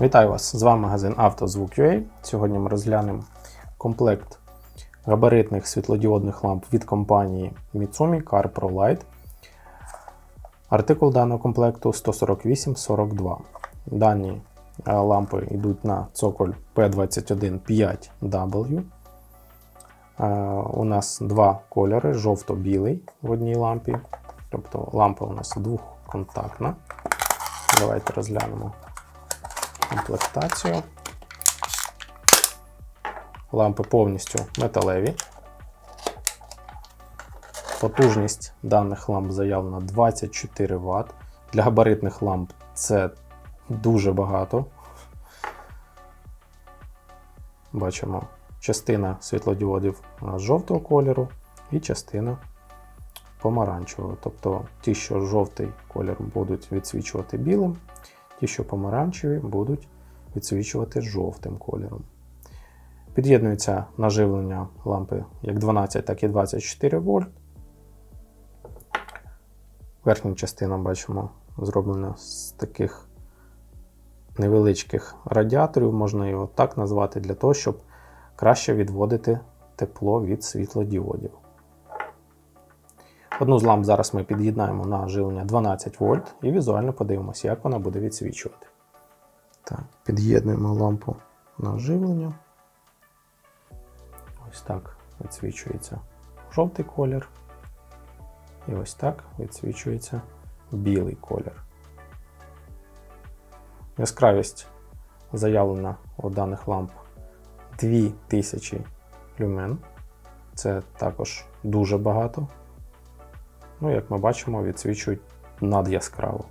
Вітаю вас! З вами магазин «Автозвук.UA». Сьогодні ми розглянемо комплект габаритних світлодіодних ламп від компанії Mitsumi CarPro Light. Артикул даного комплекту 14842. Дані е, лампи йдуть на цоколь P215W. Е, У нас два кольори: жовто-білий в одній лампі. Тобто лампа у нас двохконтактна. Давайте розглянемо комплектацію. Лампи повністю металеві. Потужність даних ламп заявлена 24 Вт. Для габаритних ламп це дуже багато. Бачимо частина світлодіодів е, жовтого кольору і частина помаранчевого. Тобто ті, що жовтий колір будуть відсвічувати білим, ті, що помаранчеві, будуть відсвічувати жовтим кольором. Під'єднується наживлення лампи як 12, так і 24 вольт. Верхня частина бачимо зроблена з таких невеличких радіаторів, можна його так назвати, для того, щоб краще відводити тепло від світлодіодів. Одну з ламп зараз ми під'єднаємо на живлення 12 вольт і візуально подивимося, як вона буде відсвічувати. Так, Під'єднуємо лампу на живлення. Ось так відсвічується жовтий колір. І ось так відсвічується білий колір. Яскравість заявлена у даних ламп 2000 люмен. Це також дуже багато. Ну, як ми бачимо, відсвічують надяскраво.